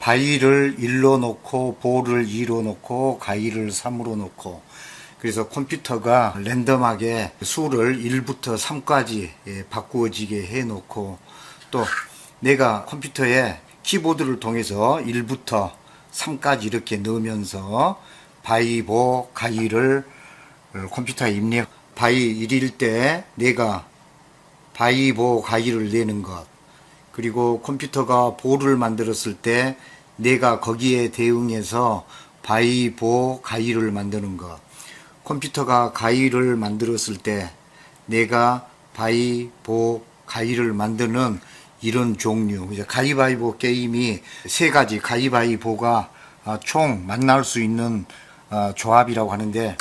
바위를 1로 놓고 보를 2로 놓고 가위를 3으로 놓고. 그래서 컴퓨터가 랜덤하게 수를 1부터 3까지 예, 바꾸어지게 해 놓고 또 내가 컴퓨터에 키보드를 통해서 1부터 3까지 이렇게 넣으면서 바위, 보, 가위를 컴퓨터에 입력 바위 1일 때 내가 바위, 보, 가위를 내는 것 그리고 컴퓨터가 보를 만들었을 때 내가 거기에 대응해서 바위, 보, 가위를 만드는 것. 컴퓨터가 가위를 만들었을 때 내가 바위, 보, 가위를 만드는 이런 종류. 가위바위보 게임이 세 가지 가위바위보가 아, 총 만날 수 있는 아, 조합이라고 하는데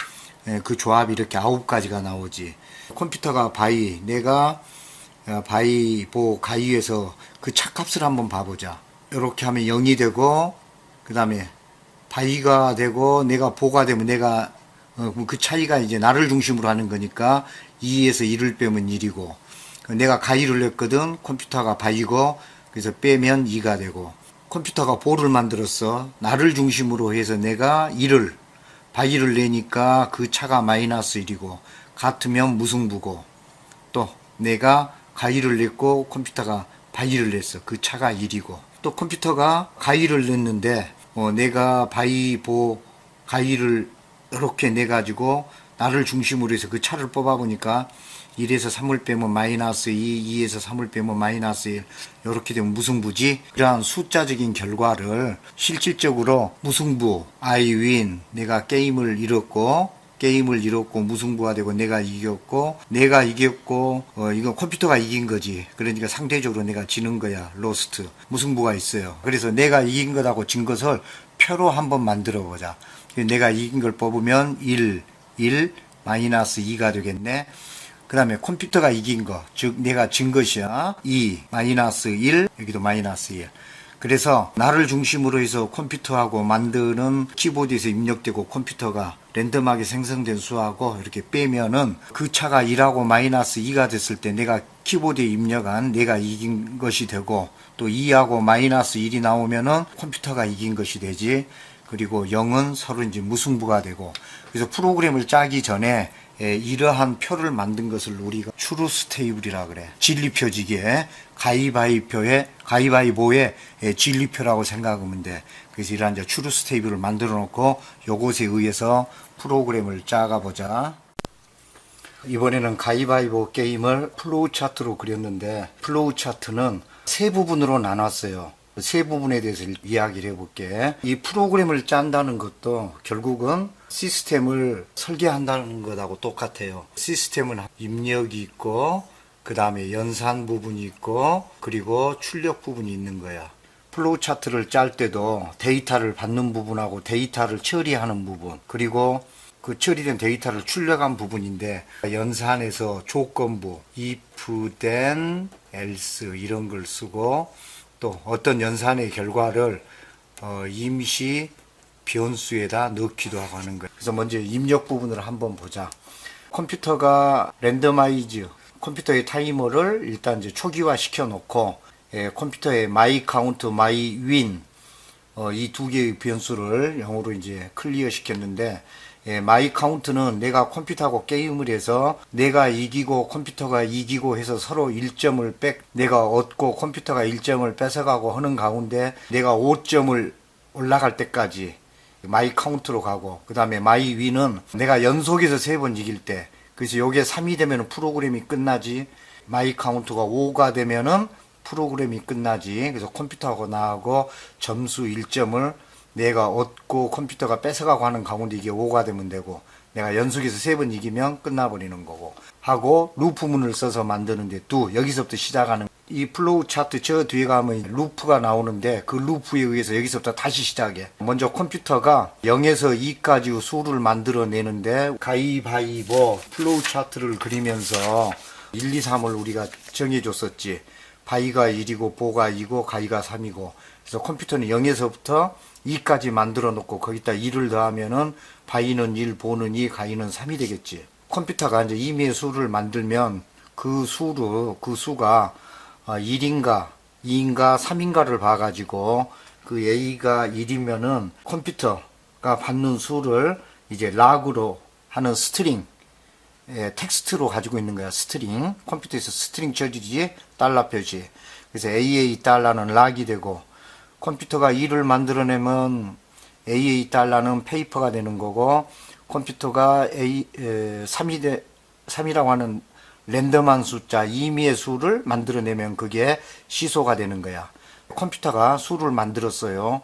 예, 그 조합이 이렇게 아홉 가지가 나오지. 컴퓨터가 바위, 내가 어, 바위, 보, 가위에서 그 차값을 한번 봐보자. 이렇게 하면 0이 되고, 그 다음에 바위가 되고, 내가 보가 되면 내가, 어, 그 차이가 이제 나를 중심으로 하는 거니까 2에서 1을 빼면 1이고, 내가 가위를 냈거든, 컴퓨터가 바위고, 그래서 빼면 2가 되고, 컴퓨터가 보를 만들었어. 나를 중심으로 해서 내가 1을, 바위를 내니까 그 차가 마이너스 1이고, 같으면 무승부고, 또 내가 가위를 냈고 컴퓨터가 바위를 냈어. 그 차가 1이고. 또 컴퓨터가 가위를 냈는데 어, 내가 바위 보 가위를 이렇게 내 가지고 나를 중심으로 해서 그 차를 뽑아 보니까 1에서 3을 빼면 마이너스 2, 2에서 3을 빼면 마이너스 1 이렇게 되면 무승부지 그러한 숫자적인 결과를 실질적으로 무승부 I win 내가 게임을 잃었고 게임을 잃었고 무승부가 되고 내가 이겼고 내가 이겼고 어 이건 컴퓨터가 이긴 거지. 그러니까 상대적으로 내가 지는 거야. 로스트. 무승부가 있어요. 그래서 내가 이긴 것하고 진 것을 표로 한번 만들어 보자. 내가 이긴 걸 뽑으면 1 1 마이너스 2가 되겠네. 그 다음에 컴퓨터가 이긴 거, 즉 내가 진 것이야. 2, 마이너스 1, 여기도 마이너스 1. 그래서 나를 중심으로 해서 컴퓨터하고 만드는 키보드에서 입력되고 컴퓨터가 랜덤하게 생성된 수하고 이렇게 빼면은 그 차가 1하고 마이너스 2가 됐을 때 내가 키보드에 입력한 내가 이긴 것이 되고 또 2하고 마이너스 1이 나오면은 컴퓨터가 이긴 것이 되지. 그리고 0은 서로 이제 무승부가 되고 그래서 프로그램을 짜기 전에 예, 이러한 표를 만든 것을 우리가 추루스 테이블이라 그래. 진리표지기에 가위바위표에 가위바위보의 예, 진리표라고 생각하면 돼. 그래서 이러한 이제 추루스 테이블을 만들어 놓고 요것에 의해서 프로그램을 짜가 보자. 이번에는 가위바위보 게임을 플로우 차트로 그렸는데 플로우 차트는 세 부분으로 나눴어요. 세 부분에 대해서 이야기를 해볼게. 이 프로그램을 짠다는 것도 결국은 시스템을 설계한다는 것하고 똑같아요. 시스템은 입력이 있고, 그 다음에 연산 부분이 있고, 그리고 출력 부분이 있는 거야. 플로우 차트를 짤 때도 데이터를 받는 부분하고 데이터를 처리하는 부분, 그리고 그 처리된 데이터를 출력한 부분인데 연산에서 조건부 if then else 이런 걸 쓰고 또 어떤 연산의 결과를 어, 임시 변수에다 넣기도 하고 하는 거예요. 그래서 먼저 입력 부분을 한번 보자. 컴퓨터가 랜더마이즈 컴퓨터의 타이머를 일단 이제 초기화 시켜 놓고 예, 컴퓨터의 마이 카운트, 마이 윈 어, 이두 개의 변수를 영어로 이제 클리어 시켰는데 예, 마이 카운트는 내가 컴퓨터하고 게임을 해서 내가 이기고 컴퓨터가 이기고 해서 서로 1점을 뺏 내가 얻고 컴퓨터가 1점을 뺏어가고 하는 가운데 내가 5점을 올라갈 때까지 마이 카운트로 가고 그 다음에 마이 윈은 내가 연속해서 세 번 이길 때 그래서 요게 3이 되면 프로그램이 끝나지 마이 카운트가 5가 되면은 프로그램이 끝나지. 그래서 컴퓨터하고 나하고 점수 1점을 내가 얻고 컴퓨터가 뺏어가고 하는 가운데 이게 5가 되면 되고 내가 연속해서 세 번 이기면 끝나버리는 거고. 하고 루프문을 써서 만드는데 두 여기서부터 시작하는 이 플로우 차트 저 뒤에 가면 루프가 나오는데 그 루프에 의해서 여기서부터 다시 시작해. 먼저 컴퓨터가 0에서 2까지 수를 만들어내는데 가위바위보 플로우 차트를 그리면서 1, 2, 3을 우리가 정해줬었지. 바위가 1이고 보가 2고 가위가 3이고. 그래서 컴퓨터는 0에서부터 2까지 만들어 놓고 거기다 2를 더하면은 바위는 1, 보는 2, 가위는 3이 되겠지. 컴퓨터가 이제 임의의 수를 만들면 그 수로 그 수가 1인가, 아, 2인가, 3인가를 봐가지고 그 A가 1이면은 컴퓨터가 받는 수를 이제 락으로 하는 스트링 예, 텍스트로 가지고 있는 거야 스트링. 컴퓨터에서 스트링 처리지 달러 표시 그래서 AA 달러는 락이 되고 컴퓨터가 2를 만들어내면 AA 달러는 페이퍼가 되는 거고 컴퓨터가 A 에, 3이 되, 3이라고 하는 랜덤한 숫자 임의의 수를 만들어내면 그게 시소가 되는 거야. 컴퓨터가 수를 만들었어요.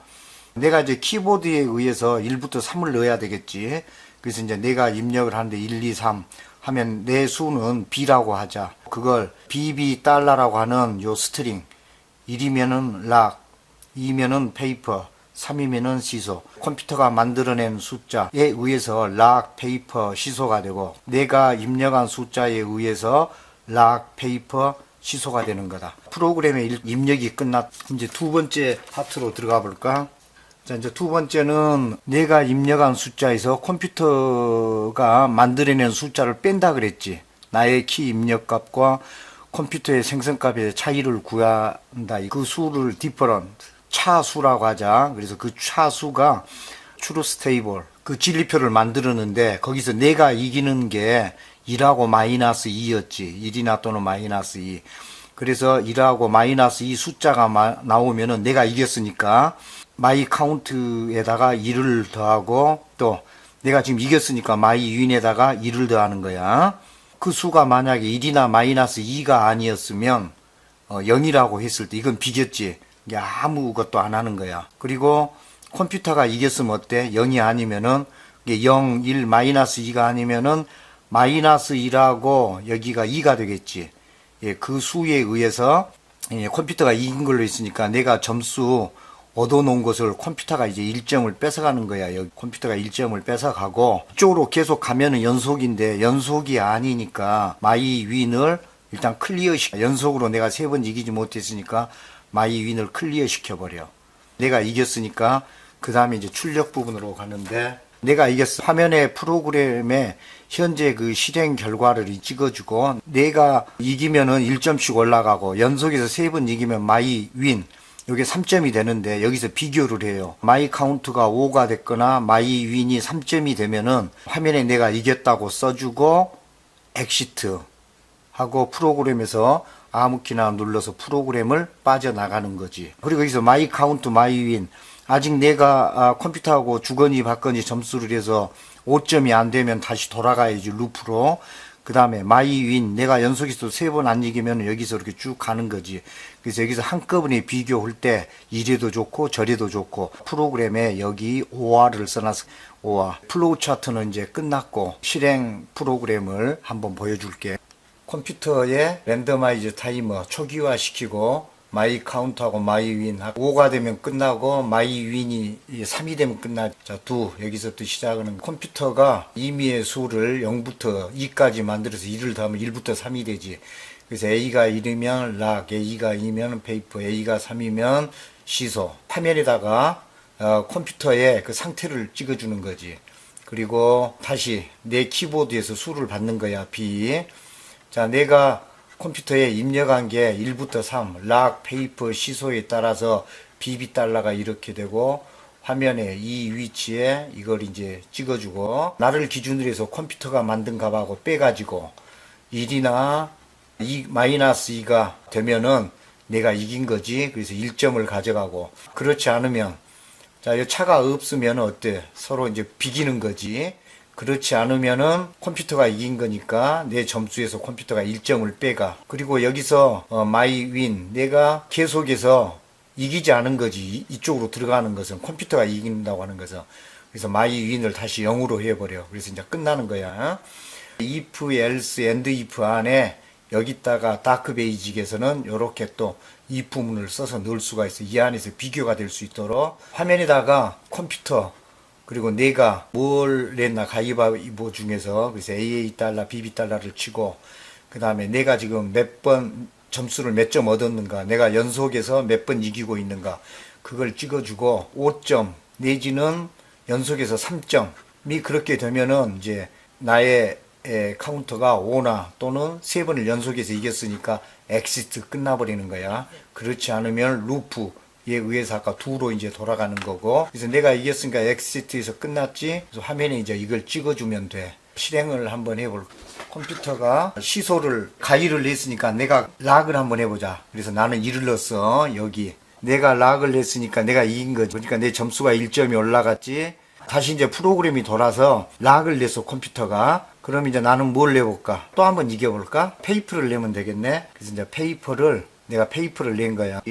내가 이제 키보드에 의해서 1부터 3을 넣어야 되겠지. 그래서 이제 내가 입력을 하는데 1, 2, 3 하면 내 수는 B라고 하자. 그걸 BB 달러라고 하는 요 스트링. 1이면은 락, 2면은 페이퍼, 3이면은 시소. 컴퓨터가 만들어낸 숫자에 의해서 락, 페이퍼, 시소가 되고 내가 입력한 숫자에 의해서 락, 페이퍼, 시소가 되는 거다. 프로그램의 일- 입력이 끝났. 이제 두 번째 파트로 들어가 볼까? 자, 이제 두 번째는 내가 입력한 숫자에서 컴퓨터가 만들어낸 숫자를 뺀다 그랬지. 나의 키 입력 값과 컴퓨터의 생성값의 차이를 구한다. 그 수를 디퍼런트, 차수라고 하자. 그래서 그 차수가 추루 스테이블, 그 진리표를 만들었는데 거기서 내가 이기는 게 1하고 마이너스 2였지. 1이나 또는 마이너스 2. 그래서 1하고 마이너스 2 숫자가 마- 나오면은 내가 이겼으니까 마이 카운트에다가 1을 더하고 또 내가 지금 이겼으니까 마이 유인에다가 1을 더하는 거야. 그 수가 만약에 1이나 마이너스 2가 아니었으면 어, 0이라고 했을 때 이건 비겼지. 이게 아무것도 안 하는 거야. 그리고 컴퓨터가 이겼으면 어때? 0이 아니면은 이게 0, 1, 마이너스 2가 아니면은 마이너스 2라고 여기가 2가 되겠지. 예, 그 수에 의해서 예, 컴퓨터가 이긴 걸로 있으니까 내가 점수 얻어놓은 것을 컴퓨터가 이제 1점을 뺏어가는 거야. 여기 컴퓨터가 1점을 뺏어가고 이쪽으로 계속 가면은 연속인데 연속이 아니니까 마이 윈을 일단 클리어 시켜. 연속으로 내가 세 번 이기지 못했으니까 마이 윈을 클리어 시켜버려. 내가 이겼으니까 그 다음에 이제 출력 부분으로 가는데 내가 이겼어. 화면에 프로그램에 현재 그 실행 결과를 찍어주고 내가 이기면은 1점씩 올라가고 연속해서 세번 이기면 마이 윈 이게 3점이 되는데 여기서 비교를 해요. 마이 카운트가 5가 됐거나 마이 윈이 3점이 되면은 화면에 내가 이겼다고 써주고 엑시트 하고 프로그램에서 아무 키나 눌러서 프로그램을 빠져나가는 거지. 그리고 여기서 마이 카운트 마이 윈 아직 내가 아, 컴퓨터하고 주거니 받거니 점수를 해서 5점이 안 되면 다시 돌아가야지 루프로. 그 다음에 마이 윈 내가 연속해서 세번 안 이기면 여기서 이렇게 쭉 가는 거지. 그래서 여기서 한꺼번에 비교할 때 이래도 좋고 저래도 좋고 프로그램에 여기 OR을 써놨어. OR. 플로우 차트는 이제 끝났고 실행 프로그램을 한번 보여줄게. 컴퓨터에 랜더마이즈 타이머 초기화 시키고 마이 카운트하고 마이 윈 하고 5가 되면 끝나고 마이 윈이 3이 되면 끝나 자, 두. 여기서부터 시작하는 컴퓨터가 임의의 수를 0부터 2까지 만들어서 1을 더하면 1부터 3이 되지. 그래서 A가 1이면 락, A가 2면 페이퍼, A가 3이면 시소. 화면에다가 어, 컴퓨터의 그 상태를 찍어주는 거지. 그리고 다시 내 키보드에서 수를 받는 거야 B 자, 내가 컴퓨터에 입력한 게 1부터 3, 락, 페이퍼, 시소에 따라서 BB 달러가 이렇게 되고 화면에 이 위치에 이걸 이제 찍어주고 나를 기준으로 해서 컴퓨터가 만든 값하고 빼가지고 1이나 2, 마이너스 2가 되면은 내가 이긴 거지. 그래서 1점을 가져가고 그렇지 않으면 자, 이 차가 없으면 어때? 서로 이제 비기는 거지. 그렇지 않으면은 컴퓨터가 이긴 거니까 내 점수에서 컴퓨터가 1점을 빼가. 그리고 여기서 어, 마이 윈 내가 계속해서 이기지 않은 거지. 이- 이쪽으로 들어가는 것은 컴퓨터가 이긴다고 하는 것은. 그래서 마이 윈을 다시 0으로 해버려. 그래서 이제 끝나는 거야. if, else, and if 안에 여기다가 다크 베이직에서는 이렇게 또 if 문을 써서 넣을 수가 있어. 이 안에서 비교가 될 수 있도록 화면에다가 컴퓨터 그리고 내가 뭘 냈나 가위바위보 중에서 그래서 AA 달러, BB 달러를 치고 그 다음에 내가 지금 몇 번 점수를 몇 점 얻었는가 내가 연속해서 몇 번 이기고 있는가 그걸 찍어주고 5점 내지는 연속해서 3점이 그렇게 되면은 이제 나의 에, 카운터가 5나 또는 세 번을 연속해서 이겼으니까 엑시트 끝나버리는 거야. 그렇지 않으면 루프 의해서 아까 두로 이제 돌아가는 거고. 그래서 내가 이겼으니까 엑시트에서 끝났지. 그래서 화면에 이제 이걸 찍어주면 돼. 실행을 한번 해볼 컴퓨터가 시소를 가위를 냈으니까 내가 락을 한번 해보자. 그래서 나는 1을 넣었어 여기. 내가 락을 냈으니까 내가 이긴 거지. 그러니까 내 점수가 1점이 올라갔지. 다시 이제 프로그램이 돌아서 락을 냈어 컴퓨터가. 그럼 이제 나는 뭘 내볼까? 또 한번 이겨볼까? 페이퍼를 내면 되겠네. 그래서 이제 페이퍼를 내가 페이퍼를 낸 거야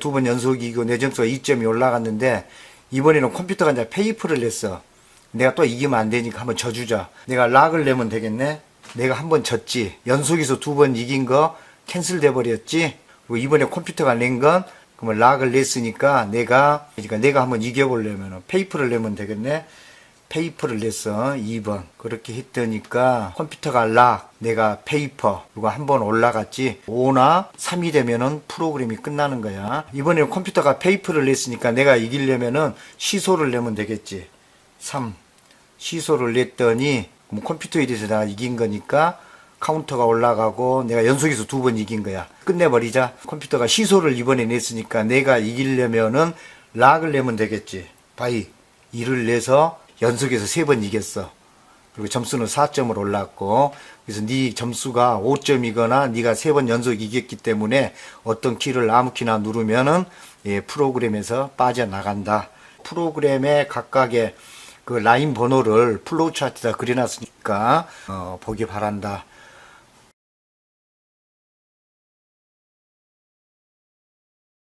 두 번 연속 이기고 내 점수가 2점이 올라갔는데 이번에는 컴퓨터가 이제 페이퍼를 냈어. 내가 또 이기면 안 되니까 한번 져주자. 내가 락을 내면 되겠네? 내가 한번 졌지. 연속에서 두 번 이긴 거 캔슬 돼 버렸지? 그리고 이번에 컴퓨터가 낸 건 그러면 락을 냈으니까 내가 그러니까 내가 한번 이겨보려면 페이퍼를 내면 되겠네 페이퍼를 냈어 2번 그렇게 했더니까 컴퓨터가 락 내가 페이퍼 그리고 한번 올라갔지 5나 3이 되면은 프로그램이 끝나는 거야 이번에는 컴퓨터가 페이퍼를 냈으니까 내가 이기려면은 시소를 내면 되겠지 3 시소를 냈더니 뭐 컴퓨터에 대해서 내가 이긴 거니까 카운터가 올라가고 내가 연속해서 두 번 이긴 거야. 끝내버리자. 컴퓨터가 시소를 이번에 냈으니까 내가 이기려면은 락을 내면 되겠지. 바이. 2를 내서 연속해서 세 번 이겼어. 그리고 점수는 4점을 올랐고 그래서 네 점수가 5점이거나 네가 세 번 연속 이겼기 때문에 어떤 키를 아무 키나 누르면은 예, 프로그램에서 빠져나간다. 프로그램의 각각의 그 라인 번호를 플로우 차트에다 그려놨으니까 어, 보기 바란다.